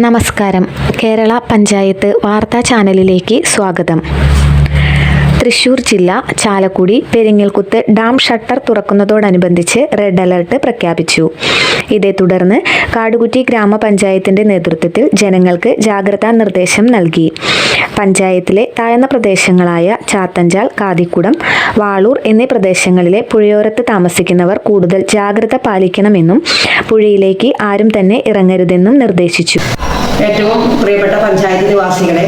നമസ്കാരം. കേരള പഞ്ചായത്ത് വാർത്താ ചാനലിലേക്ക് സ്വാഗതം. തൃശൂർ ജില്ല ചാലക്കുടി പെരിങ്ങൽകുത്ത് ഡാം ഷട്ടർ തുറക്കുന്നതോടനുബന്ധിച്ച് റെഡ് അലർട്ട് പ്രഖ്യാപിച്ചു. ഇതേ തുടർന്ന് കാടുകുറ്റി ഗ്രാമപഞ്ചായത്തിന്റെ നേതൃത്വത്തിൽ ജനങ്ങൾക്ക് ജാഗ്രതാ നിർദ്ദേശം നൽകി. പഞ്ചായത്തിലെ താഴ്ന്ന പ്രദേശങ്ങളായ ചാത്തഞ്ചാൽ കാതിക്കുടം വാളൂർ എന്നീ പ്രദേശങ്ങളിലെ പുഴയോരത്ത് താമസിക്കുന്നവർ കൂടുതൽ ജാഗ്രത പാലിക്കണമെന്നും പുഴയിലേക്ക് ആരും തന്നെ ഇറങ്ങരുതെന്നും നിർദ്ദേശിച്ചു. ഏറ്റവും പ്രിയപ്പെട്ട പഞ്ചായത്ത് നിവാസികളെ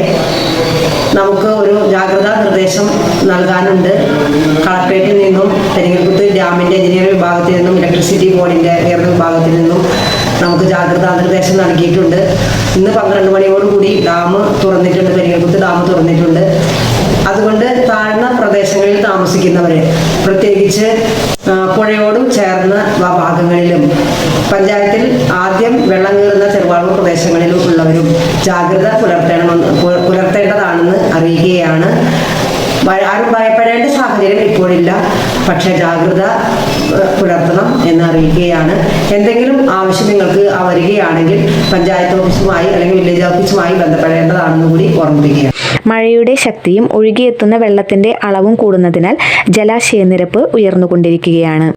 നമുക്ക് ഒരു ജാഗ്രതാ നിർദ്ദേശം നൽകാനുണ്ട്. കളക്ട്രേറ്റിൽ നിന്നും തെരഞ്ഞെടുപ്പ് ഡാമിന്റെ എഞ്ചിനീയറിംഗ് വിഭാഗത്തിൽ നിന്നും ഇലക്ട്രിസിറ്റി ബോർഡിന്റെ ഉയർന്ന വിഭാഗത്തിൽ നിന്നും നമുക്ക് ജാഗ്രതാ നിർദ്ദേശം നൽകിയിട്ടുണ്ട്. ഇന്ന് പന്ത്രണ്ട് മണിയോടുകൂടി ഡാം തുറന്നിട്ടുണ്ട് പെരിയകുത്ത് ഡാം തുറന്നിട്ടുണ്ട്. അതുകൊണ്ട് താഴ്ന്ന പ്രദേശങ്ങളിൽ താമസിക്കുന്നവരെ പ്രത്യേകിച്ച് പുഴയോടും ചേർന്ന ഭാഗങ്ങളിലും പഞ്ചായത്തിൽ ആദ്യം വെള്ളം കയറുന്ന ചെറുവാളൂർ പ്രദേശങ്ങളിലും ഉള്ളവരും ജാഗ്രത പുലർത്തണമെന്ന് പുലർത്തേണ്ടതാണെന്ന് അറിയിക്കുകയാണ് ആരും ഭയപ്പെടേണ്ട സാഹചര്യം ഇപ്പോഴില്ല. പക്ഷേ ജാഗ്രത പുലർത്തണം എന്നറിയിക്കുകയാണ്. എന്തെങ്കിലും ആവശ്യം നിങ്ങൾക്ക് വരികയാണെങ്കിൽ പഞ്ചായത്ത് ഓഫീസുമായി അല്ലെങ്കിൽ വില്ലേജ് ഓഫീസുമായി ബന്ധപ്പെടേണ്ടതാണെന്ന് കൂടി ഓർമ്മിപ്പിക്കുകയാണ് മഴയുടെ ശക്തിയും ഒഴുകിയെത്തുന്ന വെള്ളത്തിന്റെ അളവും കൂടുന്നതിനാൽ ജലാശയ നിരപ്പ് ഉയർന്നുകൊണ്ടിരിക്കുകയാണ്.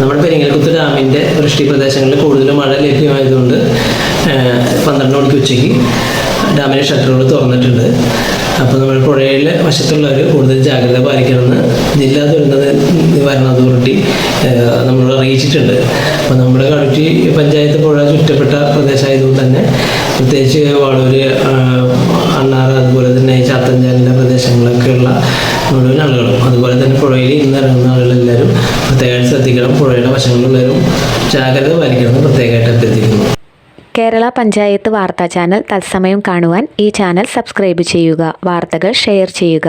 നമ്മുടെ പെരിങ്ങൽകുത്ത് ഡാമിന്റെ വൃഷ്ടി പ്രദേശങ്ങളിൽ കൂടുതൽ മഴ ലഭ്യമായതുകൊണ്ട് പന്ത്രണ്ട് മണിക്ക് ഉച്ചയ്ക്ക് ഡാമിലെ ഷട്ടറുകൾ തുറന്നിട്ടുണ്ട്. അപ്പോൾ നമ്മൾ പുഴയിലെ വശത്തുള്ളവർ കൂടുതൽ ജാഗ്രത പാലിക്കണമെന്ന് ജില്ലാ നിവാരണ അതോറിറ്റി നമ്മൾ അറിയിച്ചിട്ടുണ്ട്. അപ്പോൾ നമ്മുടെ കടുറ്റി പഞ്ചായത്ത് പുഴ ചുറ്റപ്പെട്ട പ്രദേശമായതുകൊണ്ട് തന്നെ പ്രത്യേകിച്ച് വാളൂര് അണ്ണാറ് അതുപോലെ തന്നെ ചാത്തഞ്ചാലിന്റെ പ്രദേശങ്ങളൊക്കെയുള്ള മുഴുവൻ ആളുകളും അതുപോലെ തന്നെ പുഴയിൽ ഇന്നിറങ്ങുന്ന ആളുകളെല്ലാവരും പ്രത്യേകമായിട്ട് ശ്രദ്ധിക്കണം. പുഴയുടെ വശങ്ങളിലുള്ളവരും ജാഗ്രത പാലിക്കണം പ്രത്യേകമായിട്ട് അഭ്യർത്ഥിക്കുന്നു. കേരള പഞ്ചായത്ത് വാർത്താ ചാനൽ തത്സമയം കാണുവാൻ ഈ ചാനൽ സബ്സ്ക്രൈബ് ചെയ്യുക. വാർത്തകൾ ഷെയർ ചെയ്യുക.